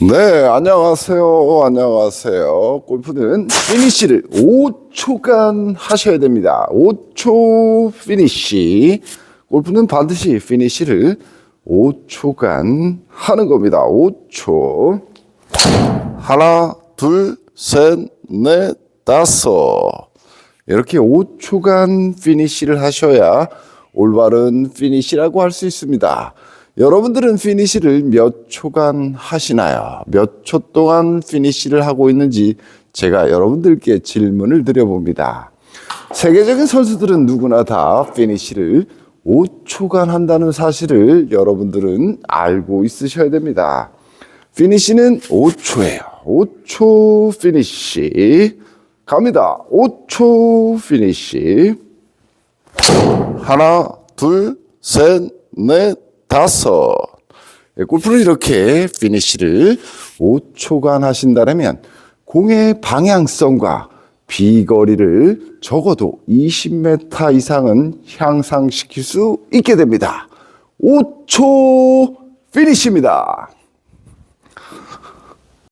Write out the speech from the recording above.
네, 안녕하세요. 안녕하세요. 골프는 피니쉬를 5초간 하셔야 됩니다. 5초 피니쉬. 골프는 반드시 피니쉬를 5초간 하는 겁니다. 5초. 하나, 둘, 셋, 넷, 다섯. 이렇게 5초간 피니쉬를 하셔야 올바른 피니쉬라고 할 수 있습니다. 여러분들은 피니쉬를 몇 초간 하시나요? 몇 초 동안 피니쉬를 하고 있는지 제가 여러분들께 질문을 드려봅니다. 세계적인 선수들은 누구나 다 피니쉬를 5초간 한다는 사실을 여러분들은 알고 있으셔야 됩니다. 피니쉬는 5초예요. 5초 피니쉬. 갑니다. 5초 피니쉬. 하나, 둘, 셋, 넷, 다섯. 예, 골프를 이렇게 피니쉬를 5초간 하신다면 공의 방향성과 비거리를 적어도 20m 이상은 향상시킬 수 있게 됩니다. 5초 피니쉬입니다.